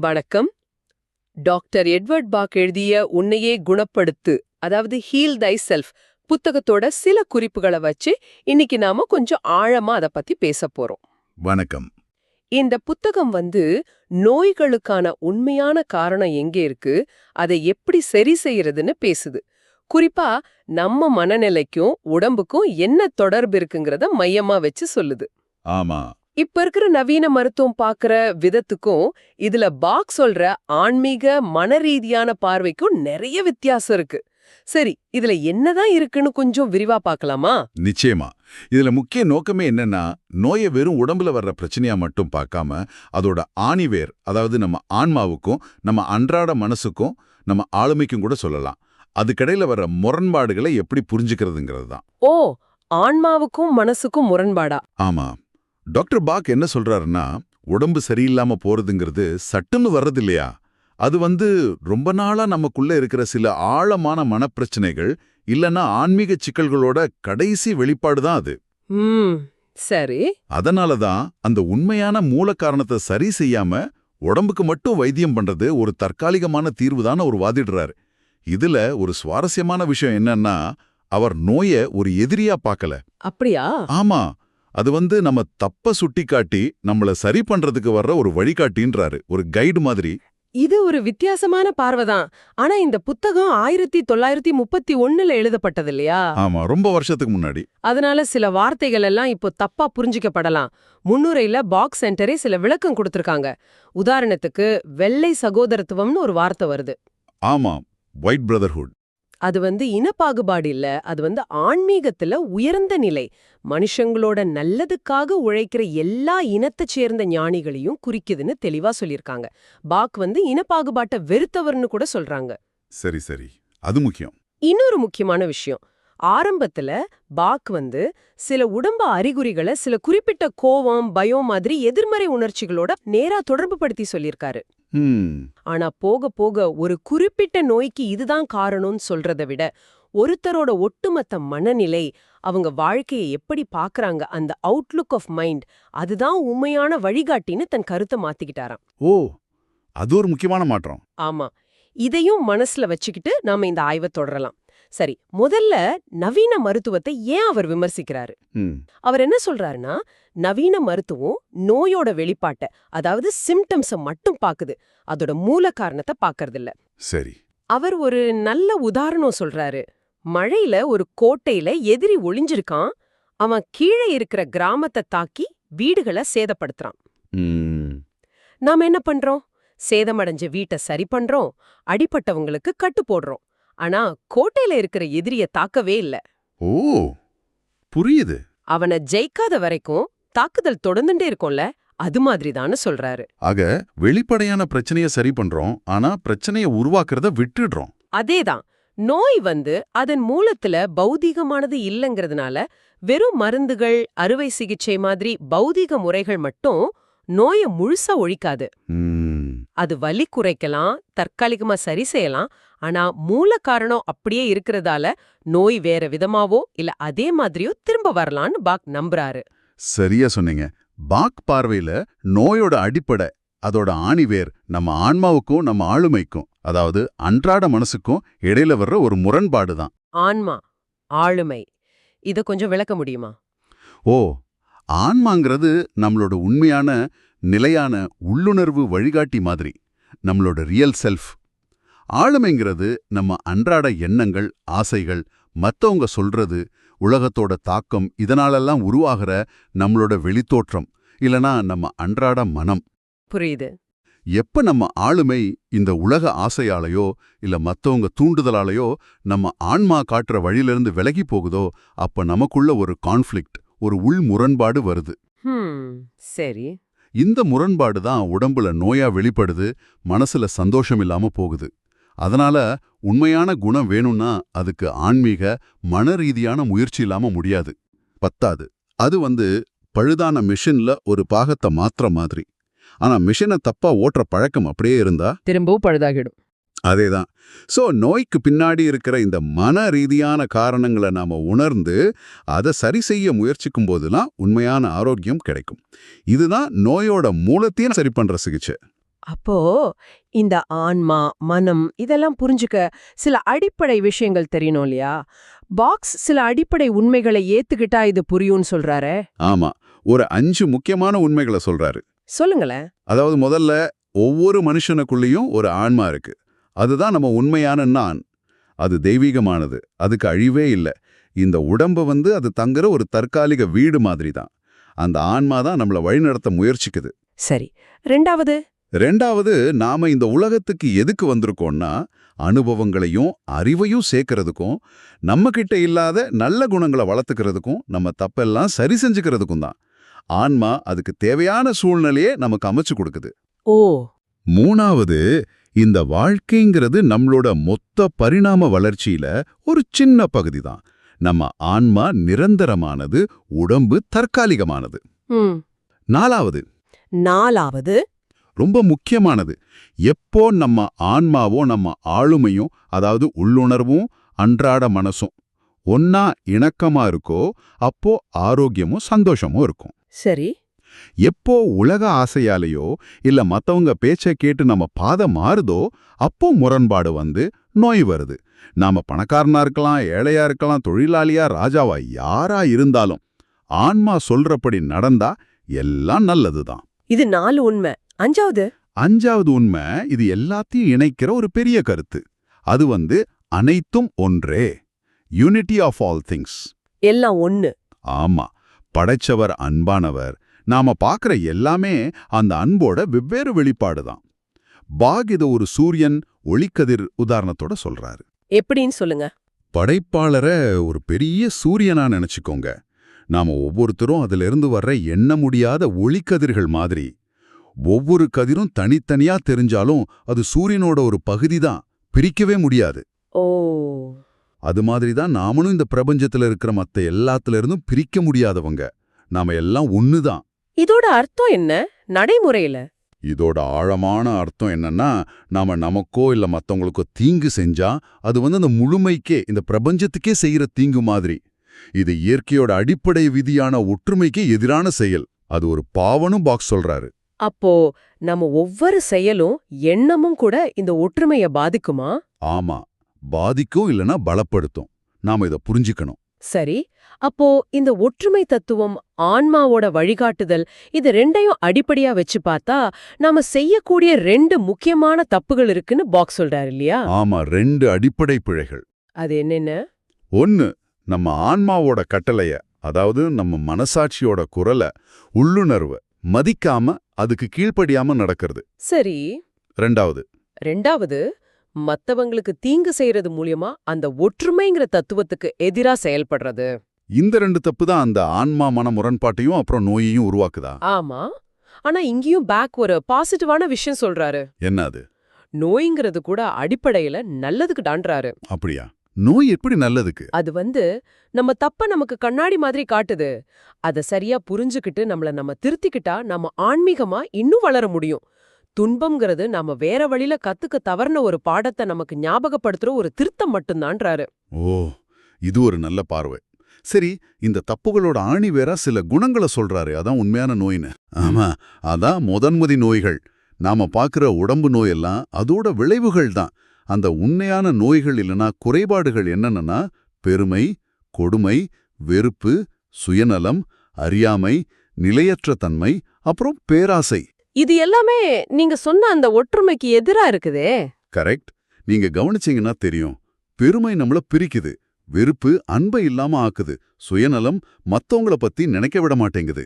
வணக்கம். Doctor Edward பாக் எழுதிய உன்னையே குணப்படுத்து அதாவது ஹீல் தை செல்ஃப் புத்தகத்தோட சில குறிப்புகளை வச்சு இன்னைக்கு நாம கொஞ்சம் ஆழமா அத பத்தி பேச போறோம். வணக்கம். இந்த புத்தகம் வந்து நோய்களுக்கான உண்மையான காரணம் எங்கே இருக்கு அதை எப்படி சரி செய்யறதுன்னு பேசுது. குறிப்பா நம்ம மனநிலைக்கும் உடம்புக்கும் என்ன தொடர்பு இருக்குங்கிறத மையமா வச்சு சொல்லுது. ஆமா. இப்ப இருக்கிற நவீன மருத்துவம் பார்க்கற விதத்துக்கும் இதுல பாக் சொல்ற ஆன்மீக மனரீதியான பார்வைக்கும் நிறைய வித்தியாசம் இருக்கு. சரி இதுல என்னதான் இருக்குன்னு கொஞ்சம் விரிவா பார்க்கலாமா நிச்சயமா. இதுல முக்கிய நோக்கமே என்னன்னா நோயை வெறும் உடம்புல வர்ற பிரச்சனையா மட்டும் பார்க்காம அதோட ஆணிவேர் அதாவது நம்ம ஆன்மாவுக்கும் நம்ம அன்றாட மனசுக்கும் நம்ம ஆளுமைக்கும் கூட சொல்லலாம். அதுக்கடையில வர்ற முரண்பாடுகளை எப்படி புரிஞ்சுக்கிறதுங்கிறது தான். ஓ ஆன்மாவுக்கும் மனசுக்கும் முரண்பாடா? ஆமா. டாக்டர் பாக் என்ன சொல்றாருன்னா உடம்பு சரியில்லாம போறதுங்கிறது சட்டுன்னு வர்றது இல்லையா அது வந்து ரொம்ப நாளா நமக்குள்ள இருக்கிற சில ஆழமான மனப்பிரச்சனைகள் இல்லனா ஆன்மீக சிக்கல்களோட கடைசி வெளிப்பாடு தான் அது. சரி. அதனால தான் அந்த உண்மையான மூல காரணத்தை சரி செய்யாம உடம்புக்கு மட்டும் வைத்தியம் பண்றது ஒரு தற்காலிகமான தீர்வு தான் அவர் வாதிடுறாரு. இதுல ஒரு சுவாரஸ்யமான விஷயம் என்னன்னா அவர் நோய ஒரு எதிரியா பார்க்கல அப்படியா? ஆமா. அது வந்து நம்ம தப்ப சுட்டிக்காட்டி நம்மள சரி பண்றதுக்கு வர்ற ஒரு வழிகாட்டின்றாரு. ஒரு கைடு மாதிரி. இது ஒரு வித்தியாசமான பார்வைதான் ஆனா இந்த புத்தகம் ஆயிரத்தி தொள்ளாயிரத்தி முப்பத்தி ஒண்ணுல எழுதப்பட்டது இல்லையா ஆமா ரொம்ப வருஷத்துக்கு முன்னாடி. அதனால சில வார்த்தைகள் எல்லாம் இப்போ தப்பா புரிஞ்சிக்கப்படலாம். முன்னுரையில பாக்ஸ் சென்டரே சில விளக்கம் கொடுத்திருக்காங்க. உதாரணத்துக்கு வெள்ளை சகோதரத்துவம்னு ஒரு வார்த்தை வருது. ஆமா ஒயிட் பிரதர்ஹுட் அது வந்து இனப்பாகுபாடு இல்ல. அது வந்து ஆன்மீகத்துல உயர்ந்த நிலை. மனுஷங்களோட நல்லதுக்காக உழைக்கிற எல்லா இனத்தைச் சேர்ந்த ஞானிகளையும் குறிக்குதுன்னு தெளிவா சொல்லியிருக்காங்க. பாக் வந்து இனப்பாகுபாட்டை வெறுத்தவர்னு கூட சொல்றாங்க. சரி சரி. அது முக்கியம். இன்னொரு முக்கியமான விஷயம். ஆரம்பத்துல பாக் வந்து சில உடம்பு அறிகுறிகளை சில குறிப்பிட்ட கோவம் பயம் மாதிரி எதிர்மறை உணர்ச்சிகளோட நேரா தொடர்பு படுத்தி சொல்லியிருக்காரு. ஆனா போக போக ஒரு குறிப்பிட்ட நோய்க்கு இதுதான் காரணம்னு சொல்றதை விட ஒருத்தரோட ஒட்டுமொத்த மனநிலை அவங்க வாழ்க்கையை எப்படி பாக்குறாங்க அந்த அவுட்லுக் ஆஃப் மைண்ட் அதுதான் உண்மையான வழிகாட்டின்னு தன் கருத்தை மாத்திக்கிட்டாராம். ஓ அது ஒரு முக்கியமான மாற்றம். ஆமா. இதையும் மனசுல வச்சுக்கிட்டு நாம இந்த ஆய்வை தொடரலாம். சரி முதல்ல நவீன மருத்துவத்தை ஏன் அவர் விமர்சிக்கிறாரு? அவர் என்ன சொல்றாருன்னா நவீன மருத்துவம் நோயோட வெளிப்பாட்டை அதாவது சிம்டம்ஸ மட்டும் பாக்குது. அதோட மூல காரணத்தை பாக்கறதில்ல. சரி. அவர் ஒரு நல்ல உதாரணம் சொல்றாரு. மழையில ஒரு கோட்டையில எதிரி ஒளிஞ்சிருக்கான். அவன் கீழே இருக்கிற கிராமத்தை தாக்கி வீடுகளை சேதப்படுத்துறான். நாம என்ன பண்றோம்? சேதமடைஞ்ச வீட்டை சரி பண்றோம். அடிப்பட்டவங்களுக்கு கட்டு போடுறோம். ஆனா கோட்டையில இருக்கிற எதிரிய தாக்கவே இல்ல. ஓ புரியுது. அவனை ஜெயிக்காத வரைக்கும் தாக்குதல் தொடர்ந்துட்டே இருக்கும்ல அது மாதிரிதான்னு சொல்றாரு. ஆக வெளிப்படையான பிரச்சனைய சரி பண்றோம் ஆனா பிரச்சனைய உருவாக்குறத விட்டுடுறோம். அதேதான். நோய் வந்து அதன் மூலத்துல பௌதீகமானது இல்லைங்கிறதுனால வெறும் மருந்துகள் அறுவை சிகிச்சை மாதிரி பௌதீக முறைகள் மட்டும் நோயை முழுசா ஒழிக்காது. ம். அது வலி குறைக்கலாம் தற்காலிகமா சரி செய்யலாம். ஆனா மூல காரணம் அப்படியே இருக்கிறதால நோய் வேற விதமாவோ இல்ல அதே மாதிரியோ திரும்ப வரலான்னு பாக் நம்புறாரு. சரியா சொன்னீங்க. பாக் பார்வையில நோயோட அடிப்படை அதோட ஆணிவேர் நம்ம ஆன்மாவுக்கும் நம்ம ஆளுமைக்கும் அதாவது அன்றாட மனசுக்கும் இடையில வர்ற ஒரு முரண்பாடு தான். ஆன்மா ஆளுமை. இத கொஞ்சம் விளக்க முடியுமா? ஓ ஆன்மாங்கிறது நம்மளோட உண்மையான நிலையான உள்ளுணர்வு வழிகாட்டி மாதிரி நம்மளோட ரியல் செல்ஃப் ஆளுமைங்கிறது நம்ம அன்றாட எண்ணங்கள் ஆசைகள் மத்தவங்க சொல்றது உலகத்தோட தாக்கம் இதனாலெல்லாம் உருவாகிற நம்மளோட வெளித்தோற்றம் இல்லனா நம்ம அன்றாட மனம். புரியுது. எப்ப நம்ம ஆளுமை இந்த உலக ஆசையாலேயோ இல்ல மத்தவங்க தூண்டுதலாலேயோ நம்ம ஆன்மா காட்டுற வழியிலிருந்து விலகி போகுதோ அப்ப நமக்குள்ள ஒரு கான்ஃப்ளிக்ட் ஒரு உள் முரண்பாடு வருது சரி. இந்த முரண்பாடு தான் உடம்புல நோயா வெளிப்படுது மனசுல சந்தோஷம் இல்லாம போகுது. அதனால உண்மையான குணம் வேணும்னா அதுக்கு ஆன்மீக மன ரீதியான முயற்சி இல்லாம முடியாது. பத்தாது. அது வந்து பழுதான மிஷின்ல ஒரு பாகத்தை மாத்திர மாதிரி. ஆனா மிஷினை தப்பா ஓட்டுற பழக்கம் அப்படியே இருந்தா? திரும்பவும் பழுதாகிடும். அதேதான். சோ நோய்க்கு பின்னாடி இருக்கிற இந்த மன ரீதியான காரணங்களை நாம உணர்ந்து அதை சரி செய்ய முயற்சிக்கும் போதெல்லாம் உண்மையான ஆரோக்கியம் கிடைக்கும். இதுதான் நோயோட மூலத்தையும் சரி பண்ற சிகிச்சை. அப்போ இந்த ஆன்மா மனம் இதெல்லாம் புரிஞ்சுக்க சில அடிப்படை விஷயங்கள் தெரியணும் இல்லையா? பாக்ஸ் சில அடிப்படை உண்மைகளை ஏத்துக்கிட்டா இது புரியும்னு சொல்றாரே. ஆமா. ஒரு அஞ்சு முக்கியமான உண்மைகளை சொல்றாரு. சொல்லுங்களேன். அதாவது முதல்ல ஒவ்வொரு மனுஷனுக்குள்ளேயும் ஒரு ஆன்மா இருக்கு. அதுதான் நம்ம உண்மையான நான். அது தெய்வீகமானது. அதுக்கு அழிவே இல்லை. இந்த உடம்ப வந்து அது தங்குற ஒரு தற்காலிக வீடு மாதிரி தான் அந்த ஆன்மா தான் நம்மளை வழிநடத்த முயற்சிக்குது. சரி. ரெண்டாவது? ரெண்டாவது நாம இந்த உலகத்துக்கு எதுக்கு வந்திருக்கோம்னா அனுபவங்களையும் அறிவையும் சேர்க்கறதுக்கும் நம்ம கிட்ட இல்லாத நல்ல குணங்களை வளர்த்துக்கிறதுக்கும் நம்ம தப்பெல்லாம் சரி செஞ்சுக்கிறதுக்கும் தான். ஆன்மா அதுக்கு தேவையான சூழ்நிலையே நமக்கு அமைச்சு கொடுக்குது. ஓ. மூணாவது இந்த வாழ்க்கைங்கிறது நம்மளோட மொத்த பரிணாம வளர்ச்சியில ஒரு சின்ன பகுதி தான் நம்ம ஆன்மா நிரந்தரமானது உடம்பு தற்காலிகமானது. நாலாவது. நாலாவது. ரொம்ப முக்கியமானது. எப்போ நம்ம ஆன்மாவோ நம்ம ஆளுமையும் அதாவது உள்ளுணர்வும் அன்றாட மனசும் ஒன்னா இணக்கமா இருக்கோ அப்போ ஆரோக்கியமும் சந்தோஷமும் இருக்கும். சரி. எப்போ உலக ஆசையாலேயோ இல்ல மத்தவங்க பேச்சை கேட்டு நம்ம பாதை மாறுதோ அப்போ முரண்பாடு வந்து நோய் வருது. நாம பணக்காரனா இருக்கலாம் ஏழையா இருக்கலாம் தொழிலாளியா ராஜாவா யாரா இருந்தாலும் ஆன்மா சொல்றபடி நடந்தா எல்லாம் நல்லதுதான். இது நாலு உண்மை. அஞ்சாவது? அஞ்சாவது உண்மை இது எல்லாத்தையும் இணைக்கிற ஒரு பெரிய கருத்து. அது வந்து அனைத்தும் ஒன்றே. யூனிட்டி ஆஃப் ஆல் திங்ஸ் எல்லாம் ஒண்ணு. ஆமா. படைச்சவர் அன்பானவர் நாம பார்க்கற எல்லாமே அந்த அன்போட வெவ்வேறு வெளிப்பாடு தான் பாக் இதை ஒரு சூரியன் ஒளிக்கதிர் உதாரணத்தோட சொல்றாரு. எப்படின்னு சொல்லுங்க. படைப்பாளரை ஒரு பெரிய சூரியனா நினைச்சுக்கோங்க. நாம ஒவ்வொருத்தரும் அதிலிருந்து வர்ற எண்ண முடியாத ஒளிக்கதிர்கள் மாதிரி. ஒவ்வொரு கதிரும் தனித்தனியா தெரிஞ்சாலும் அது சூரியனோட ஒரு பகுதி தான் பிரிக்கவே முடியாது. ஓ. அது மாதிரி தான் நாமளும் இந்த பிரபஞ்சத்துல இருக்கிற மத்த எல்லாத்துல இருந்தும் பிரிக்க முடியாதவங்க. நாம எல்லாம் ஒண்ணுதான். இதோட அர்த்தம் என்ன? நடைமுறையில. இதோட ஆழமான அர்த்தம் என்னன்னா நாம நமக்கோ இல்ல மத்தவங்களுக்கோ தீங்கு செஞ்சா அது வந்து அந்த முழுமைக்கே இந்த பிரபஞ்சத்துக்கே செய்யற தீங்கு மாதிரி. இது இயற்கையோட அடிப்படை விதியான ஒற்றுமைக்கு எதிரான செயல். அது ஒரு பாவனும் பாக்ஸ் சொல்றாரு. அப்போ நம்ம ஒவ்வொரு செயலும் எண்ணமும் கூட இந்த ஒற்றுமைய பாதிக்குமா? ஆமா. பாதிக்கும் இல்லனா பலப்படுத்தும். நாம இத புரிஞ்சுக்கணும். சரி. அப்போ இந்த ஒற்றுமை தத்துவம் ஆன்மாவோட வழிகாட்டுதல் இது ரெண்டையும் அடிப்படையா வச்சு பார்த்தா நாம செய்யக்கூடிய ரெண்டு முக்கியமான தப்புகள் இருக்குன்னு பாக்ஸ் சொல்றாரு இல்லையா? ஆமா ரெண்டு அடிப்படை பிழைகள். அது என்னென்ன? ஒன்னு நம்ம ஆன்மாவோட கட்டளைய அதாவது நம்ம மனசாட்சியோட குரலை உள்ளுணர்வை மதிக்காம அதுக்கு கீழ்ப்படியாம நடக்கிறது. சரி. ரெண்டாவது. ரெண்டாவது மத்தவங்களுக்கு தீங்கு செய்யறது மூலியமா அந்த ஒற்றுமைங்கிற தத்துவத்துக்கு எதிரா செயல்படுறது. இந்த ரெண்டு தப்பு தான் அந்த ஆன்மா மன முரண்பாட்டையும் அப்புறம் நோயையும் உருவாக்குதா? ஆமா. ஆனா இங்கேயும் பேக் ஒரு பாசிட்டிவான விஷயம் சொல்றாரு. என்ன அது? நோய்ங்கிறது கூட அடிப்படையில நல்லதுக்கு டான்றாரு அப்படியா? நோய் எப்படி நல்லதுக்கு? அது வந்து நம்ம தப்ப நமக்கு கண்ணாடி மாதிரி காட்டுது. அத சரியா புரிஞ்சுக்கிட்டு நம்மள நம்ம திருத்திக்கிட்டா நம்ம ஆன்மீகமா இன்னும் வளர முடியும். துன்பம்ங்கிறது நாம வேற வழியில கத்துக்க தவறுன ஒரு பாடத்தை நமக்கு ஞாபகப்படுத்துற ஒரு திருத்தம் மட்டும்தான்றாரு. ஓ இது ஒரு நல்ல பார்வை. சரி இந்த தப்புகளோட ஆணி வேற சில குணங்களை சொல்றாரு அதான் உண்மையான நோயின்னு. ஆமா அதான் முதன்மதி நோய்கள். நாம பார்க்கிற உடம்பு நோயெல்லாம் அதோட விளைவுகள் தான். அந்த உண்மையான நோய்கள் இல்லனா குறைபாடுகள் என்னென்னா பெருமை கொடுமை வெறுப்பு சுயநலம் அறியாமை நிலையற்ற தன்மை அப்புறம் பேராசை. இது எல்லாமே நீங்க சொன்ன அந்த ஒற்றுமைக்கு எதிரா இருக்குதே. கரெக்ட். நீங்க கவனிச்சீங்கன்னா தெரியும். பெருமை நம்மள பிரிக்குது. வெறுப்பு அன்பை இல்லாம ஆக்குது. சுயநலம் மத்தவங்கள பத்தி நினைக்க விட மாட்டேங்குது.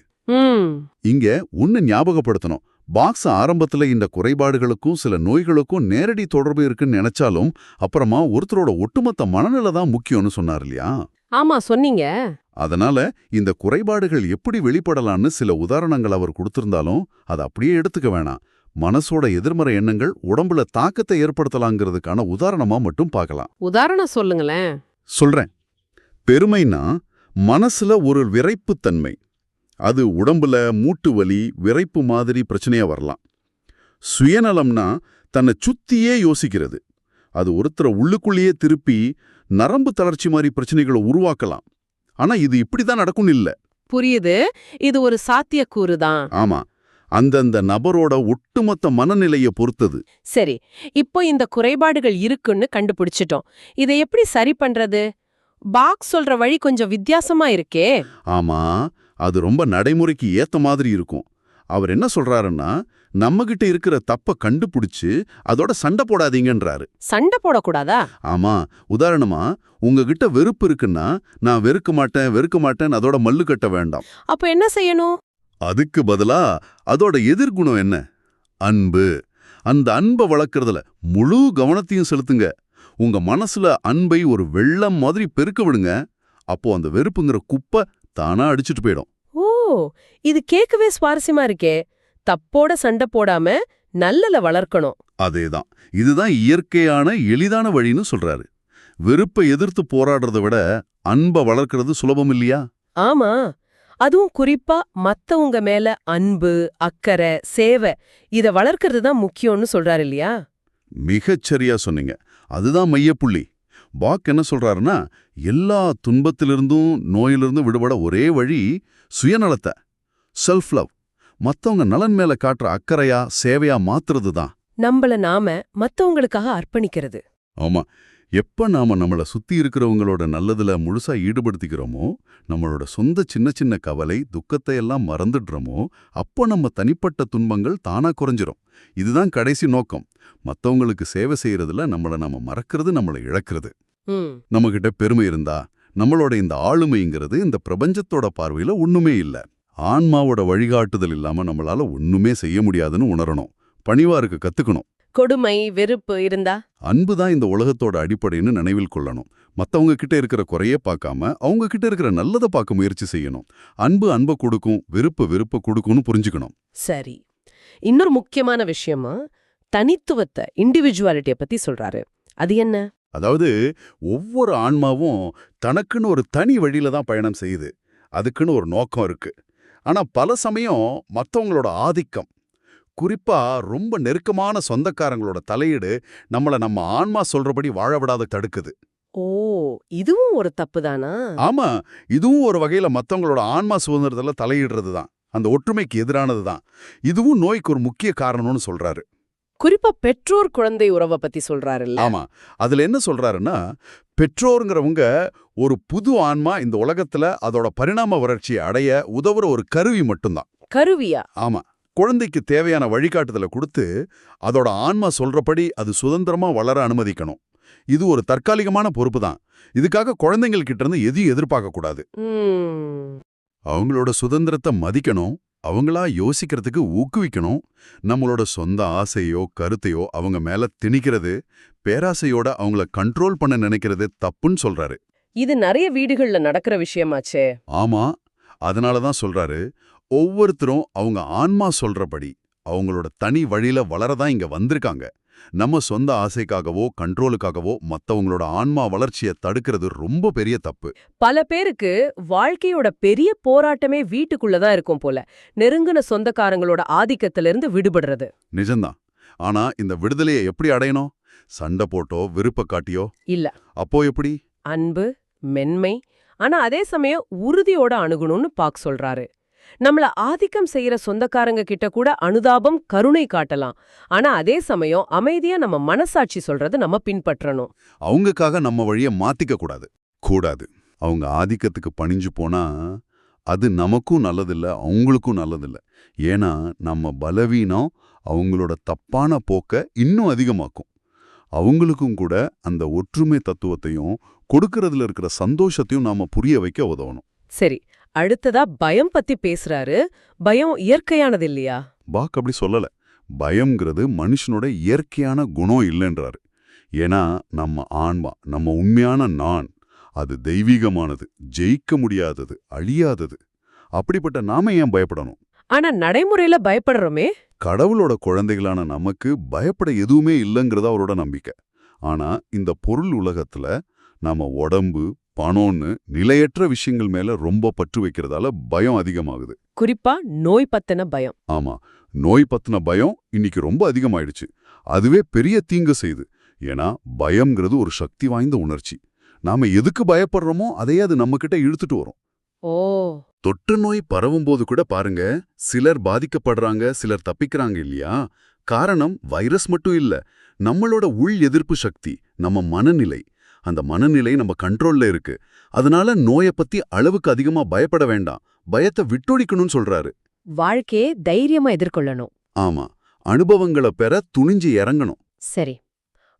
இங்க ஒன்னு ஞாபகப்படுத்தணும். பாக்ஸ் ஆரம்பத்துல இந்த குறைபாடுகளுக்கும் சில நோய்களுக்கும் நேரடி தொடர்பு இருக்குன்னு நினைச்சாலும் அப்புறமா ஒருத்தரோட ஒட்டுமொத்த மனநிலை தான் முக்கியம்னு சொன்னார் இல்லையா? ஆமா சொன்னீங்க. அதனால இந்த குறைபாடுகள் எப்படி வெளிப்படலான்னு சில உதாரணங்கள் அவர் கொடுத்திருந்தாலும் அதை அப்படியே எடுத்துக்க வேணாம். மனசோட எதிர்மறை எண்ணங்கள் உடம்புல தாக்கத்தை ஏற்படுத்தலாங்கிறதுக்கான உதாரணமா மட்டும் பார்க்கலாம். உதாரணம் சொல்லுங்களேன். சொல்றேன். பெருமைனா மனசுல ஒரு விரைப்புத்தன்மை அது உடம்புல மூட்டு வலி விரைப்பு மாதிரி பிரச்சனையா வரலாம். சுயநலம்னா தன்னை சுத்தியே யோசிக்கிறது. அது ஒருத்தரை உள்ளுக்குள்ளேயே திருப்பி நரம்பு தளர்ச்சி மாதிரி பிரச்சனைகளை உருவாக்கலாம். ஆனா இது இப்படிதான் நடக்கும்னு இல்ல. புரியுது. இது ஒரு சாத்தியக்கூறு தான். ஆமா. அந்தந்த நபரோட ஒட்டுமொத்த மனநிலைய பொறுத்தது. சரி இப்போ இந்த குறைபாடுகள் இருக்குன்னு கண்டுபிடிச்சிட்டோம். இதை எப்படி சரி பண்றது? பாக் சொல்ற வழி கொஞ்சம் வித்தியாசமா இருக்கே. ஆமா அது ரொம்ப நடைமுறைக்கு ஏத்த மாதிரி இருக்கும். அவர் என்ன சொல்றாருன்னா நம்மகிட்ட இருக்கிற தப்ப கண்டுபிடிச்சு அதோட சண்டை போடாதீங்கன்றாரு. சண்டை போடக்கூடாதா? ஆமா உதாரணமா உங்ககிட்ட வெறுப்பு இருக்குன்னா நான் வெறுக்க மாட்டேன் வெறுக்க மாட்டேன் அதோட மல்லு கட்ட வேண்டாம். அப்போ என்ன செய்யணும்? அதுக்கு பதிலா அதோட எதிர்குணம் என்ன? அன்பு. அந்த அன்பை வளர்க்கறதுல முழு கவனத்தையும் செலுத்துங்க. உங்க மனசுல அன்பை ஒரு வெள்ளம் மாதிரி பெருக்க விடுங்க. அப்போ அந்த வெறுப்புங்கிற குப்பை தானா அடிச்சிட்டு போயிடும். ஓ! இது கேட்கவே சுவாரஸ்யமா இருக்கே. தப்போட சண்டை போடாம நல்லல வளர்க்கணும். அதேதான். இதுதான் இயற்கையான எளிதான வழின்னு சொல்றாரு. வெறுப்பை எதிர்த்து போராடுறதை விட அன்பை வளர்க்கறது சுலபம் இல்லையா? ஆமா. அதுவும் குறிப்பா மத்தவங்க மேல அன்பு அக்கறை சேவை இத வளர்க்கறது தான் முக்கியம்னு சொல்றாரு இல்லையா? மிகச் சரியா சொன்னீங்க. அதுதான் மையப்புள்ளி. பாக் என்ன சொல்றாருன்னா எல்லா துன்பத்திலிருந்தும் நோயிலிருந்தும் விடுபட ஒரே வழி சுயநலத்தை செல்ஃப் லவ் மத்தவங்க நலன் மேல காட்டுற அக்கறையா சேவையா மாத்துறது தான் நம்மள நாம மத்தவங்களுக்காக அர்ப்பணிக்கிறது. ஆமா. எப்ப நாம நம்மள சுத்தி இருக்கிறவங்களோட நல்லதுல முழுசா ஈடுபடுத்திக்கிறோமோ நம்மளோட சொந்த சின்ன சின்ன கவலை துக்கத்தை எல்லாம் மறந்துடுறோமோ அப்போ நம்ம தனிப்பட்ட துன்பங்கள் தானா குறைஞ்சிரும். இதுதான் கடைசி நோக்கம். மத்தவங்களுக்கு சேவை செய்யறதுல நம்மள நாம மறக்கிறது நம்மள இழக்கிறது. நம்மகிட்ட பெருமை இருந்தா நம்மளோட இந்த ஆளுமைங்கிறது இந்த பிரபஞ்சத்தோட பார்வையில ஒண்ணுமே இல்ல. ஆன்மாவோட வழிகாட்டுதல் இல்லாம நம்மளால ஒண்ணுமே செய்ய முடியாதுன்னு உணரணும். பணிவா இருக்க கத்துக்கணும். கொடுமை வெறுப்பு இருந்தா? அன்பு தான் இந்த உலகத்தோட அடிப்படைன்னு நினைவில் கொள்ளணும். மத்தவங்க கிட்ட இருக்கிற குறைய பார்க்காம அவங்க கிட்ட இருக்கிற நல்லதை பார்க்க முயற்சி செய்யணும். அன்பு அன்பை கொடுக்கும் வெறுப்பு வெறுப்பை கொடுக்கும்னு புரிஞ்சுக்கணும். சரி. இன்னொரு முக்கியமான விஷயமா தனித்துவத்தை இண்டிவிஜுவாலிட்டிய பத்தி சொல்றாரு. அது என்ன? அதாவது ஒவ்வொரு ஆன்மாவும் தனக்குன்னு ஒரு தனி வழியில தான் பயணம் செய்யுது. அதுக்குன்னு ஒரு நோக்கம் இருக்கு. ஆனா பல சமயம் மத்தவங்களோட ஆதிக்கம் குறிப்பா ரொம்ப நெருக்கமான சொந்தக்காரங்களோட தலையீடு நம்மள நம்ம ஆன்மா சொல்றபடி வாழ விடாத தடுக்குது. ஓ இதுவும் ஒரு தப்பு தானா? ஆமா இதுவும் ஒரு வகையில மத்தவங்களோட ஆன்மா சுதந்திரத்துல தலையிடுறது தான் அந்த ஒற்றுமைக்கு எதிரானது தான் இதுவும் நோய்க்கு ஒரு முக்கிய காரணம்னு சொல்றாரு. குறிப்பா பெற்றோர் குழந்தை உறவை பத்தி சொல்றாருல்ல. ஆமா அதுல என்ன சொல்றாருன்னா பெற்றோருங்கிறவங்க ஒரு புது ஆன்மா இந்த உலகத்துல அதோட பரிணாம வளர்ச்சியை அடைய உதவுற ஒரு கருவி மட்டும்தான். கருவியா? ஆமா. குழந்தைக்கு தேவையான வழிகாட்டுதலை கொடுத்து அதோட ஆன்மா சொல்றபடி அது சுதந்திரமா வளர அனுமதிக்கணும். இது ஒரு தற்காலிகமான பொறுப்பு தான். இதுக்காக குழந்தைங்கள் கிட்ட இருந்து எதையும் எதிர்பார்க்க கூடாது. அவங்களோட சுதந்திரத்தை மதிக்கணும். அவங்களா யோசிக்கிறதுக்கு ஊக்குவிக்கணும். நம்மளோட சொந்த ஆசையோ கருத்தையோ அவங்க மேல திணிக்கிறது பேராசையோட அவங்கள கண்ட்ரோல் பண்ண நினைக்கிறது தப்புன்னு சொல்றாரு. இது நிறைய வீடுகள்ல நடக்கிற விஷயமாச்சே. ஆமா. அதனால தான் சொல்றாரு. ஒவ்வொருத்தரும் அவங்க ஆன்மா சொல்றபடி அவங்களோட தனி வழியில வளரதான் இங்க வந்திருக்காங்க. நம்ம சொந்த ஆசைக்காகவோ கண்ட்ரோலுக்காகவோ மத்தவங்களோட ஆன்மா வளர்ச்சியை தடுக்கிறது ரொம்ப பெரிய தப்பு. பல பேருக்கு வாழ்க்கையோட பெரிய போராட்டமே வீட்டுக்குள்ளதான் இருக்கும் போல. நெருங்கின சொந்தக்காரங்களோட ஆதிக்கத்துல இருந்து விடுபடுறது. நிஜம்தான். ஆனா இந்த விடுதலையை எப்படி அடையணும்? சண்டை போட்டோ விருப்ப காட்டியோ? இல்ல. அப்போ எப்படி? அன்பு மென்மை ஆனா அதே சமயம் உறுதியோட அணுகணும்னு பாக் சொல்றாரு. நம்மள ஆதிக்கம் செய்யற சொந்தக்காரங்க கிட்ட கூட அனுதாபம் கருணை காட்டலாம். ஆனா அதே சமயம் அமைதியா நம்ம மனசாட்சி சொல்றத நம்ம பின்பற்றணும். அவங்களுக்காக நம்ம வழிய மாத்திக்க கூடாது. கூடாது. அவங்க ஆதிக்கத்துக்கு பணிஞ்சு போனா அது நமக்கும் நல்லதில்ல அவங்களுக்கும் நல்லதில்ல. ஏன்னா நம்ம பலவீனம் அவங்களோட தப்பான போக்க இன்னும் அதிகமாக்கும். அவங்களுக்கும் கூட அந்த ஒற்றுமை தத்துவத்தையும் கொடுக்கறதுல இருக்கிற சந்தோஷத்தையும் நாம புரிய வைக்க உதவணும். சரி. அடுத்ததா பயம் பத்தி பேசுறாரு. பயம் இயற்கையானது இல்லையா? பாக் அப்படி சொல்லல. பயம்ங்கிறது மனுஷனோட இயற்கையான குணம் இல்லைன்றாரு. ஏன்னா நம்ம ஆன்மா நம்ம உண்மையான நான் அது தெய்வீகமானது ஜெயிக்க முடியாதது அழியாதது. அப்படிப்பட்ட நாம ஏன் பயப்படணும்? ஆனா நடைமுறையில பயப்படுறோமே. கடவுளோட குழந்தைகளான நமக்கு பயப்பட எதுவுமே இல்லைங்கிறது அவரோட நம்பிக்கை. ஆனா இந்த பொருள் உலகத்துல நாம உடம்பு பணம்னு நிலையற்ற விஷயங்கள் மேல ரொம்ப பற்று வைக்கிறதால பயம் அதிகமாகுது. குறிப்பா நோய் பத்தின பயம். ஆமா நோய் பத்தின பயம் இன்னைக்கு ரொம்ப அதிகமாயிடுச்சு. அதுவே பெரிய தீங்கு செய்யுது ஏன்னா பயம்ங்கிறது ஒரு சக்தி வாய்ந்த உணர்ச்சி. நாம எதுக்கு பயப்படுறோமோ அதையே அது நம்மகிட்ட இழுத்துட்டு வரும். ஓ. தொற்று நோய் பரவும்போது கூட பாருங்க சிலர் பாதிக்கப்படுறாங்க சிலர் தப்பிக்கிறாங்க இல்லையா? காரணம் வைரஸ் மட்டும் இல்ல நம்மளோட உள் எதிர்ப்பு சக்தி நம்ம மனநிலை. அந்த மனநிலை நம்ம கண்ட்ரோல்ல இருக்கு. அதனால நோயை பத்தி அளவுக்கு அதிகமா பயப்பட வேண்டாம். பயத்தை விட்டொழிக்கணும்னு சொல்றாரு. வாழ்க்கையை தைரியமா எதிர்கொள்ளணும். ஆமா. அனுபவங்களை பெற துணிஞ்சு இறங்கணும். சரி.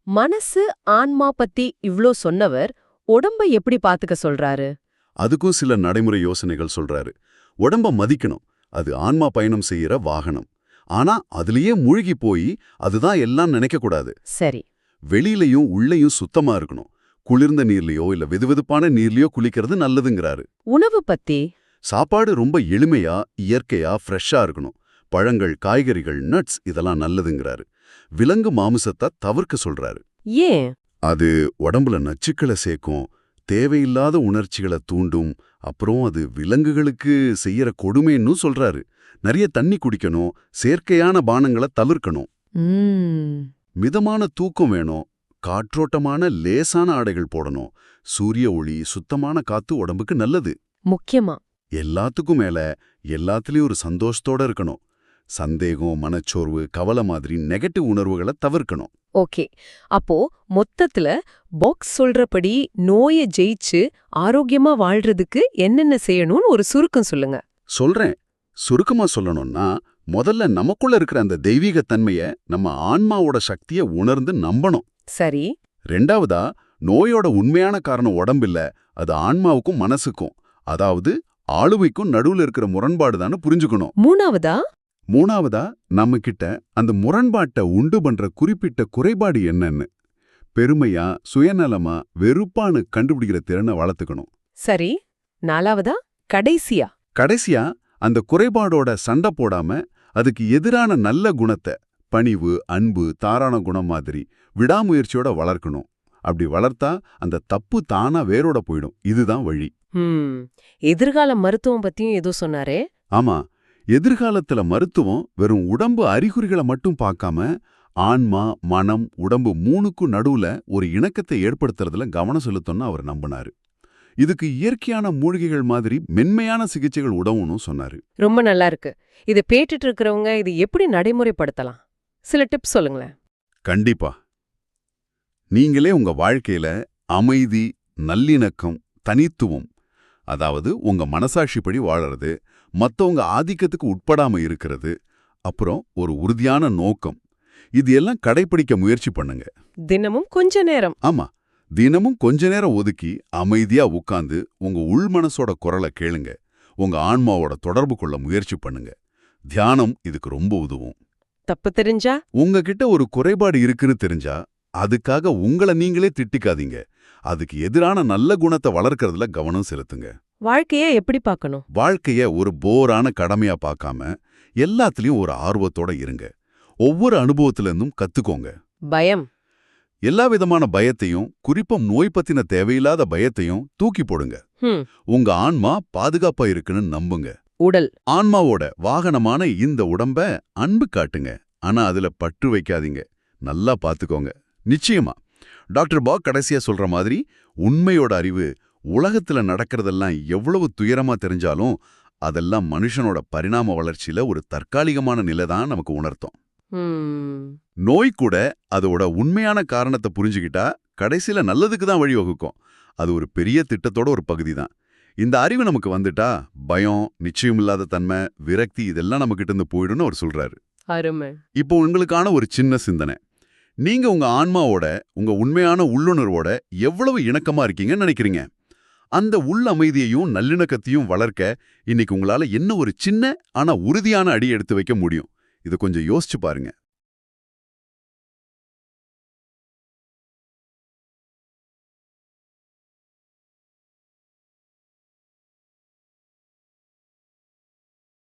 மனசு ஆன்மா பத்தி இவ்ளோ சொன்னவர் உடம்ப எப்படி பாத்துக்க சொல்றாரு? அதுக்கும் சில நடைமுறை யோசனைகள் சொல்றாரு. உடம்ப மதிக்கணும். அது ஆன்மா பயணம் செய்யற வாகனம். ஆனா அதுலயே மூழ்கி போய் அதுதான் எல்லாம் நினைக்க கூடாது சரி. வெளியிலயும் உள்ளேயும் சுத்தமா இருக்கணும். குளிர்ந்த நீர்லயோ இல்ல வெதுவெதுப்பான நீர்லயோ குளிக்கிறது நல்லதுங்கிறாரு. உணவு பத்தி? சாப்பாடு ரொம்ப எளிமையா இயற்கையா ஃப்ரெஷ்ஷா இருக்கணும். பழங்கள் காய்கறிகள் நட்ஸ் இதெல்லாம் நல்லதுங்கிறாரு. விலங்கு மாமிசத்தை தவிர்க்க சொல்றாரு. ஏன்? அது உடம்புல நச்சுக்களை சேர்க்கும் தேவையில்லாத உணர்ச்சிகளை தூண்டும் அப்புறம் அது விலங்குகளுக்கு செய்யற கொடுமைன்னு சொல்றாரு. நிறைய தண்ணி குடிக்கணும் செயற்கையான பானங்களை தவிர்க்கணும். மிதமான தூக்கம் வேணும் காற்றோட்டமான லேசான ஆடைகள் போடணும். சூரிய ஒளி சுத்தமான காத்து உடம்புக்கு நல்லது. முக்கியமா? எல்லாத்துக்கும் மேல எல்லாத்துலயும் ஒரு சந்தோஷத்தோட இருக்கணும். சந்தேகம் மனச்சோர்வு கவலை மாதிரி நெகட்டிவ் உணர்வுகளை தவிர்க்கணும். ஓகே. அப்போ மொத்தத்துல பாக்ஸ் சொல்றபடி நோயை ஜெயிச்சு ஆரோக்கியமா வாழ்றதுக்கு என்னென்ன செய்யணும்னு ஒரு சுருக்கம் சொல்லுங்க. சொல்றேன். சுருக்கமா சொல்லணும்னா முதல்ல நமக்குள்ள இருக்கிற அந்த தெய்வீக தன்மைய நம்ம ஆன்மாவோட சக்திய உணர்ந்து நம்பணும். சரி. ரெண்டாவதா நோயோட உண்மையான காரணம் உடம்பில்ல அது ஆன்மாவுக்கும் மனசுக்கும். அதாவது ஆளுமைக்கும் நடுவுல இருக்கிற முரண்பாடுதான்னு புரிஞ்சுக்கணும். மூணாவதா? மூணாவதா நம்ம கிட்ட அந்த முரண்பாட்டை உண்டு பண்ற குறிப்பிட்ட குறைபாடு என்னன்னு. பெருமையா சுயநலமா வெறுப்பான்னு கண்டுபிடிக்கிற திறனை வளர்த்துக்கணும். சரி. நாலாவதா? கடைசியா? கடைசியா அந்த குறைபாடோட சண்டை போடாம அதுக்கு எதிரான நல்ல குணத்தை பணிவு அன்பு தாராள குணம் மாதிரி விடாமுயற்சியோட வளர்க்கணும். அப்படி வளர்த்தா அந்த தப்பு தானா வேரோட போயிடும். இதுதான் வழி. எதிர்கால மருத்துவம் பத்தியும் ஏதோ சொன்னாரே. ஆமா. எதிர்காலத்துல மருத்துவம் வெறும் உடம்பு அறிகுறிகளை மட்டும் பார்க்காம ஆன்மா மனம் உடம்பு மூணுக்கும் நடுவுல ஒரு இணக்கத்தை ஏற்படுத்துறதுல கவனம் செலுத்தணும்னு அவர் நம்பினாரு. இதுக்கு இயற்கையான மூலிகைகள் மாதிரி மென்மையான சிகிச்சைகள் உதவும்னு சொன்னாரு. ரொம்ப நல்லா இருக்கு இது பேட்டுட்டு இருக்கிறவங்க இது எப்படி நடைமுறைப்படுத்தலாம்? சில டிப்ஸ் சொல்லுங்களேன். கண்டிப்பா. நீங்களே உங்க வாழ்க்கையில அமைதி நல்லிணக்கம் தனித்துவம் அதாவது உங்க மனசாட்சிப்படி வாழறது மத்தவங்க ஆதிக்கத்துக்கு உட்படாம இருக்கிறது அப்புறம் ஒரு உறுதியான நோக்கம் இது எல்லாம் கடைப்பிடிக்க முயற்சி பண்ணுங்க. தினமும் கொஞ்ச நேரம். ஆமா. தினமும் கொஞ்ச நேரம் ஒதுக்கி அமைதியா உட்கார்ந்து உங்க உள் மனசோட குரலை கேளுங்க. உங்க ஆன்மாவோட தொடர்பு கொள்ள முயற்சி பண்ணுங்க. தியானம் இதுக்கு ரொம்ப உதவும். தப்பு தெரிஞ்சா? உங்ககிட்ட ஒரு குறைபாடு இருக்குன்னு தெரிஞ்சா அதுக்காக உங்களை நீங்களே திட்டிக்காதீங்க. அதுக்கு எதிரான நல்ல குணத்தை வளர்க்கறதுல கவனம் செலுத்துங்க. வாழ்க்கைய எப்படி பார்க்கணும்? வாழ்க்கைய ஒரு போரான கடமையா பார்க்காம எல்லாத்துலயும் ஒரு ஆர்வத்தோட இருங்க. ஒவ்வொரு அனுபவத்துல இருந்தும் கத்துக்கோங்க. பயம். எல்லா விதமான பயத்தையும் குறிப்பா நோய் பத்தின தேவையில்லாத பயத்தையும் தூக்கி போடுங்க. உங்க ஆன்மா பாதுகாப்பா இருக்குன்னு நம்புங்க. உடல். ஆன்மாவோட வாகனமான இந்த உடம்ப அன்பு காட்டுங்க. ஆனா அதுல பற்று வைக்காதீங்க. நல்லா பாத்துக்கோங்க. நிச்சயமா டாக்டர் பாக் கடைசியா சொல்ற மாதிரி உண்மையோட அறிவு உலகத்துல நடக்கிறதெல்லாம் எவ்வளவு துயரமா தெரிஞ்சாலும் அதெல்லாம் மனுஷனோட பரிணாம வளர்ச்சியில ஒரு தற்காலிகமான நிலை தான் நமக்கு உணர்த்தும். நோய் கூட அதோட உண்மையான காரணத்தை புரிஞ்சுக்கிட்டா கடைசியில நல்லதுக்கு தான் வழிவகுக்கும் அது ஒரு பெரிய திட்டத்தோட ஒரு பகுதி தான். இந்த அறிவு நமக்கு வந்துட்டா பயம் நிச்சயமில்லாத தன்மை விரக்தி இதெல்லாம் நம்ம கிட்ட இருந்து போயிடும்னு அவர் சொல்றாரு. அருமை. இப்போ உங்களுக்கான ஒரு சின்ன சிந்தனை. நீங்க உங்க ஆன்மாவோட உங்க உண்மையான உள்ளுணர்வோட எவ்வளவு இணக்கமா இருக்கீங்கன்னு நினைக்கிறீங்க? அந்த உள் அமைதியையும் நல்லிணக்கத்தையும் வளர்க்க இன்னைக்கு உங்களால என்ன ஒரு சின்ன ஆனா உறுதியான அடி எடுத்து வைக்க முடியும்? இதை கொஞ்சம் யோசிச்சு பாருங்க.